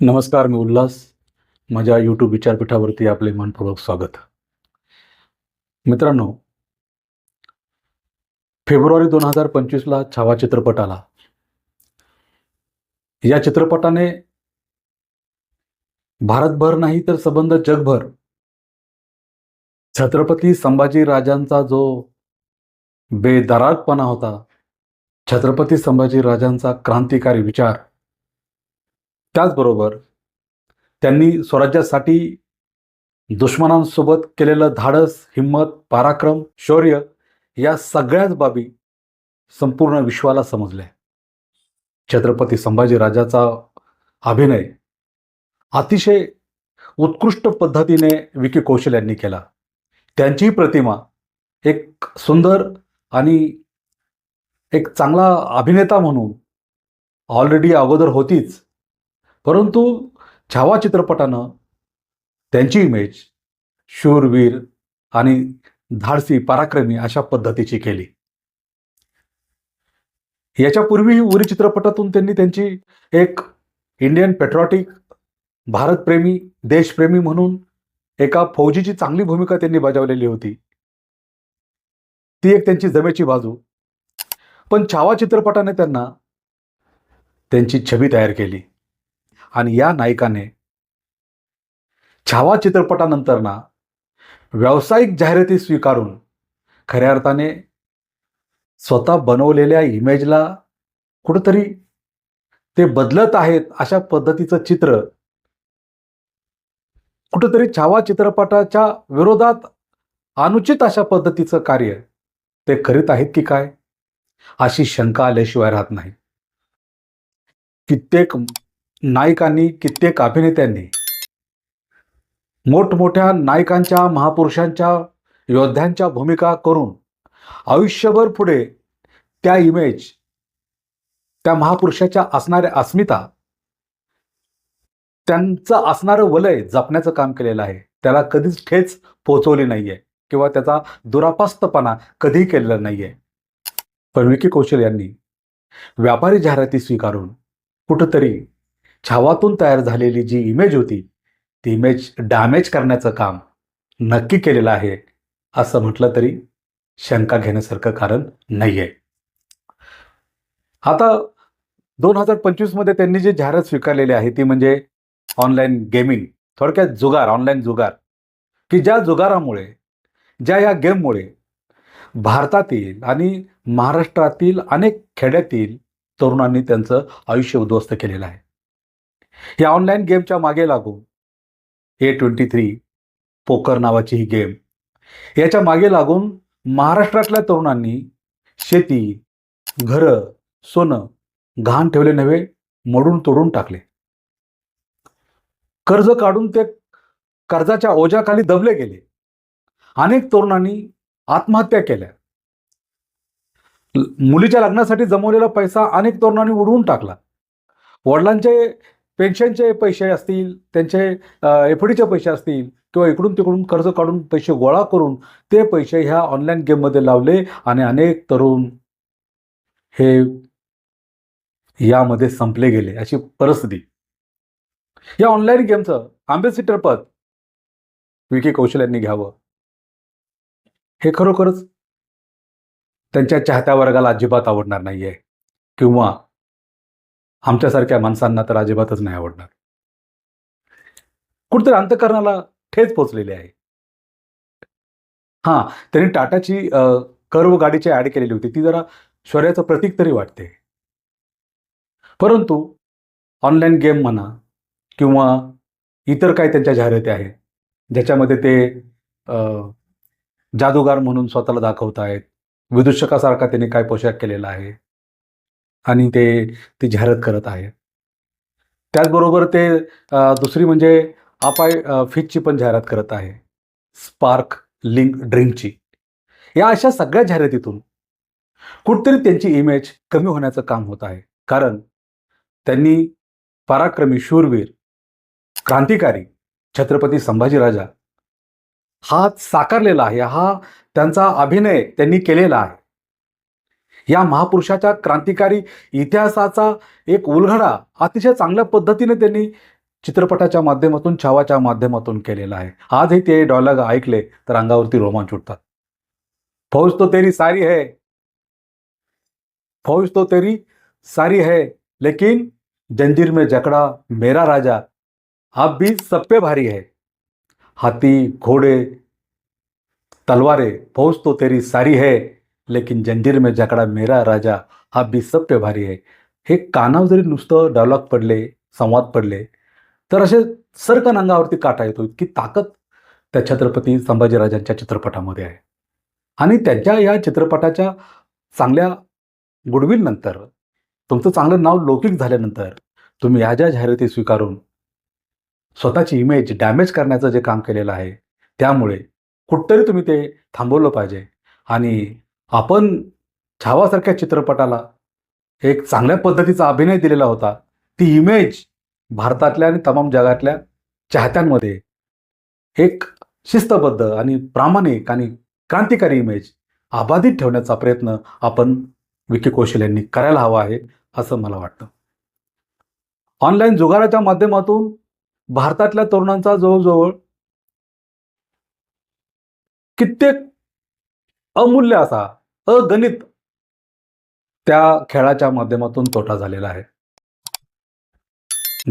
नमस्कार मी उल्हास. माझ्या यूट्यूब विचारपीठावरती आपले मनपूर्वक स्वागत. मित्रांनो फेब्रुवारी दोन हजार पंचवीसला छावा चित्रपट आला. या चित्रपटाने भारतभर नाही तर संबंध जगभर छत्रपती संभाजी राजांचा जो बेदरागपणा होता छत्रपती संभाजी राजांचा क्रांतिकारी विचार त्याचबरोबर त्यांनी स्वराज्यासाठी दुश्मनांसोबत केलेलं धाडस हिंमत पराक्रम शौर्य या सगळ्याच बाबी संपूर्ण विश्वाला समजल्या. छत्रपती संभाजी राजाचा अभिनय अतिशय उत्कृष्ट पद्धतीने विकी कौशल यांनी केला. त्यांची प्रतिमा एक सुंदर आणि एक चांगला अभिनेता म्हणून ऑलरेडी अगोदर होतीच. परंतु छावा चित्रपटानं त्यांची इमेज शूरवीर आणि धाडसी पराक्रमी अशा पद्धतीची केली. याच्यापूर्वी उरी चित्रपटातून त्यांनी त्यांची एक इंडियन पेट्रॉटिक भारतप्रेमी देशप्रेमी म्हणून एका फौजीची चांगली भूमिका त्यांनी बजावलेली होती. ती एक त्यांची जमेची बाजू. पण छावा चित्रपटाने त्यांना त्यांची छबी तयार केली. आणि या नायकाने छावा चित्रपटानंतर ना व्यावसायिक जाहिराती स्वीकारून खऱ्या अर्थाने स्वतः बनवलेल्या इमेजला कुठंतरी ते बदलत आहेत अशा पद्धतीचं चित्र कुठंतरी छावा चित्रपटाच्या विरोधात अनुचित अशा पद्धतीचं कार्य ते करीत आहेत की काय? अशी शंका आल्याशिवाय राहत नाही. कित्येक नायकांनी कित्येक अभिनेत्यांनी. मोठमोठ्या नायकांच्या महापुरुषांच्या योद्ध्यांच्या भूमिका करून आयुष्यभर पुढे त्या इमेज त्या महापुरुषाच्या असणाऱ्या अस्मिता त्यांचं असणारं वलय जपण्याचं काम केलेलं आहे. त्याला कधीच ठेच पोचवली नाहीये किंवा त्याचा दुरापास्तपणा कधीही केलेला नाहीये. पण विकी कौशल यांनी व्यापारी जाहिराती स्वीकारून कुठंतरी छावातून तयार झालेली जी इमेज होती ती इमेज डॅमेज करण्याचं काम नक्की केलेलं आहे असं म्हटलं तरी शंका घेण्यासारखं कारण नाही आहे आता दोन हजार पंचवीसमध्ये त्यांनी जी जाहिरात स्वीकारलेली आहे ती म्हणजे ऑनलाईन गेमिंग थोडक्यात जुगार ऑनलाईन जुगार की ज्या जुगारामुळे ज्या या गेममुळे भारतातील आणि महाराष्ट्रातील अनेक खेड्यातील तरुणांनी त्यांचं आयुष्य उद्ध्वस्त केलेलं आहे. या ऑनलाईन गेमच्या मागे लागून ए ट्वेंटी थ्री पोकर नावाची ही गेम याच्या मागे लागून महाराष्ट्रातल्या तरुणांनी शेती घरं सोनं घाण ठेवले नव्हे मोडून तोडून टाकले. कर्ज काढून ते कर्जाच्या ओझ्याखाली दबले गेले. अनेक तरुणांनी आत्महत्या केल्या. मुलीच्या लग्नासाठी जमवलेला पैसा अनेक तरुणांनी उडवून टाकला. वडिलांचे पेन्शनचे पैसे असतील त्यांचे एफ डीचे पैसे असतील किंवा इकडून तिकडून कर्ज काढून पैसे गोळा करून ते पैसे ह्या ऑनलाईन गेममध्ये लावले आणि अनेक तरुण हे यामध्ये संपले गेले अशी परिस्थिती. या ऑनलाईन गेमचं आंबेसिटर पद विकी कौशल यांनी घ्यावं. हे खरोखरच त्यांच्या चाहत्या वर्गाला अजिबात आवडणार नाहीये. किंवा आमच्यासारख्या माणसांना तर अजिबातच नाही आवडणार. कुठेतरी अंतकरणाला ठेच पोचलेली आहे. हां त्यांनी टाटाची कर्व गाडीची ॲड केलेली होती. ती जरा शौर्याचं प्रतीक तरी वाटते. परंतु ऑनलाईन गेम म्हणा किंवा इतर काही त्यांच्या जाहिराती आहेत ज्याच्यामध्ये ते जादूगार म्हणून स्वतःला दाखवत आहेत विदूषकासारखा त्यांनी काय पोशाख केलेला आहे आणि ते ती जाहिरात करत आहे. त्याचबरोबर ते दुसरी म्हणजे आपाय फिजची पण जाहिरात करत आहे. स्पार्क लिंक ड्रिंकची या अशा सगळ्या जाहिरातीतून कुठतरी त्यांची इमेज कमी होण्याचं काम होत आहे. कारण त्यांनी पराक्रमी शूरवीर क्रांतिकारी छत्रपती संभाजीराजा हा साकारलेला आहे. हा त्यांचा अभिनय त्यांनी केलेला आहे. या महापुरुषाच्या क्रांतिकारी इतिहासाचा एक उलगडा अतिशय चांगल्या पद्धतीने त्यांनी चित्रपटाच्या माध्यमातून छावाच्या माध्यमातून केलेला आहे. आजही ते डायलॉग ऐकले तर अंगावरती रोमांच उठतात. फौज तो तेरी सारी है. फौज तो तेरी सारी है. लेकिन जंजीर में जकड़ा मेरा राजा आप भी सब पे भारी है। हाथी घोड़े तलवारें फौज तो तेरी सारी है। लेकिन जंजीर में जकड़ा मेरा राजा हा भी सब भारी आहे हे कानावर जरी नुसतं डायलॉग पडले संवाद पडले तर असे सरकन अंगावरती काटा येतो इतकी ताकद त्या छत्रपती संभाजीराजांच्या चित्रपटामध्ये आहे. आणि त्यांच्या या चित्रपटाच्या चांगल्या गुडविलनंतर तुमचं चांगलं नाव लौकिक झाल्यानंतर तुम्ही ह्या ज्या जाहिराती स्वीकारून स्वतःची इमेज डॅमेज करण्याचं जे काम केलेलं आहे त्यामुळे कुठतरी तुम्ही ते थांबवलं पाहिजे. आणि आपण छावासारख्या चित्रपटाला एक चांगल्या पद्धतीचा अभिनय दिलेला होता. ती इमेज भारतातल्या आणि तमाम जगातल्या चाहत्यांमध्ये एक शिस्तबद्ध आणि प्रामाणिक आणि क्रांतिकारी इमेज अबाधित ठेवण्याचा प्रयत्न आपण विकी कौशल यांनी करायला हवा आहे असं मला वाटतं. ऑनलाईन जुगाराच्या माध्यमातून भारतातल्या तरुणांचा जवळजवळ कित्येक अमूल्य असा अगणित त्या खेळाच्या माध्यमातून तोटा झालेला आहे.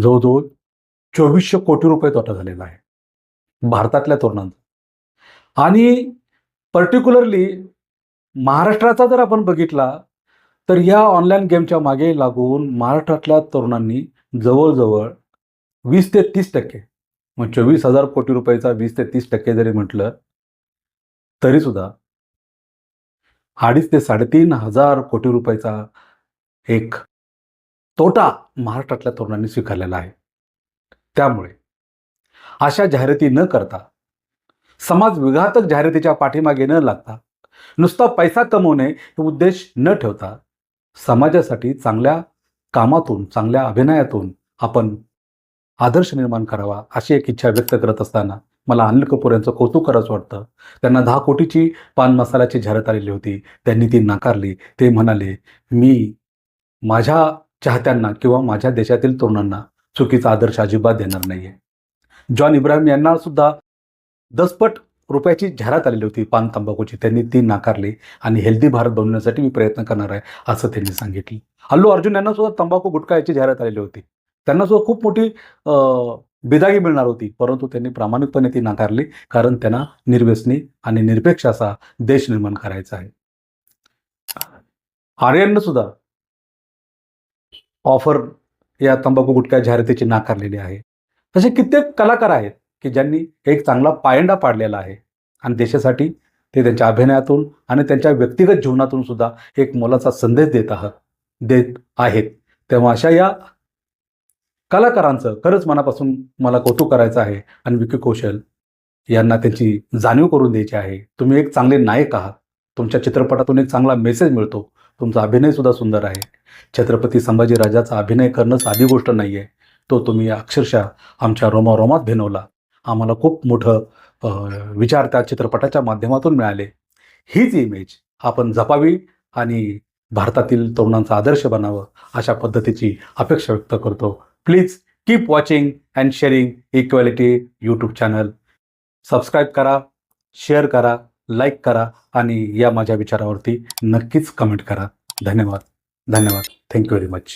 जवळजवळ चोवीसशे कोटी रुपये तोटा झालेला आहे. भारतातल्या तरुणांचा. आणि पर्टिक्युलरली महाराष्ट्राचा जर आपण बघितला तर या ऑनलाईन गेमच्या मागे लागून महाराष्ट्रातल्या तरुणांनी जवळजवळ वीस ते तीस टक्के मग चोवीस हजार कोटी रुपयाचा वीस ते तीस टक्के जरी म्हटलं तरीसुद्धा अडीच ते साडेतीन हजार कोटी रुपयाचा एक तोटा महाराष्ट्रातल्या तरुणांनी स्वीकारलेला आहे. त्यामुळे अशा जाहिराती न करता समाज विघातक जाहिरातीच्या पाठीमागे न लागता नुसता पैसा कमवणे हे उद्देश न ठेवता समाजासाठी चांगल्या कामातून चांगल्या अभिनयातून आपण आदर्श निर्माण करावा अशी एक इच्छा व्यक्त करत असताना मला अनिल कपूर यांचं कौतुक करायचं वाटतं. त्यांना दहा कोटीची पान मसाल्याची जाहिरात आलेली होती. त्यांनी ती नाकारली. ते म्हणाले मी माझ्या चाहत्यांना किंवा माझ्या देशातील तरुणांना चुकीचा आदर्श अजिबात देणार नाही आहे जॉन इब्राहिम यांना सुद्धा दसपट रुपयाची जाहिरात आलेली होती पान तंबाखूची. त्यांनी ती नाकारली आणि हेल्दी भारत बनवण्यासाठी मी प्रयत्न करणार आहे असं त्यांनी सांगितलं. अल्लू अर्जुन यांना सुद्धा तंबाखू गुटखा याची जाहिरात आलेली होती. त्यांना सुद्धा खूप मोठी बिदागी मिळणार होती. परंतु त्यांनी प्रामाणिकपणे ती नाकारली कारण त्यांना निर्व्यसनी आणि निरपेक्ष असा देश निर्माण करायचा आहे. आर्यननं सुद्धा ऑफर या तंबाखू गुटख्या जाहिरातीची नाकारलेली आहे. तसे कित्येक कलाकार आहेत की ज्यांनी एक चांगला पायंडा पाडलेला आहे आणि देशासाठी ते त्यांच्या अभिनयातून आणि त्यांच्या व्यक्तिगत जीवनातून सुद्धा एक मोलाचा संदेश देत आहात देत आहेत. तेव्हा अशा या कलाकारांचं खरंच मनापासून मला कौतुक करायचं आहे आणि विकी कौशल यांना त्यांची जाणीव करून द्यायची आहे. तुम्ही एक चांगले नायक आहात. तुमच्या चित्रपटातून एक चांगला मेसेज मिळतो. तुमचा अभिनयसुद्धा सुंदर आहे. छत्रपती संभाजीराजाचा अभिनय करणं साधी गोष्ट नाही आहे तो तुम्ही अक्षरशः आमच्या रोमारोमात भिनवला. आम्हाला खूप मोठं विचार त्या चित्रपटाच्या माध्यमातून मिळाले. हीच इमेज आपण जपावी आणि भारतातील तरुणांचा आदर्श बनावं अशा पद्धतीची अपेक्षा व्यक्त करतो. Please keep watching and sharing equality YouTube channel subscribe करा शेअर करा लाईक करा आणि या माझ्या विचारावरती नक्कीच कमेंट करा. धन्यवाद. धन्यवाद. Thank you very much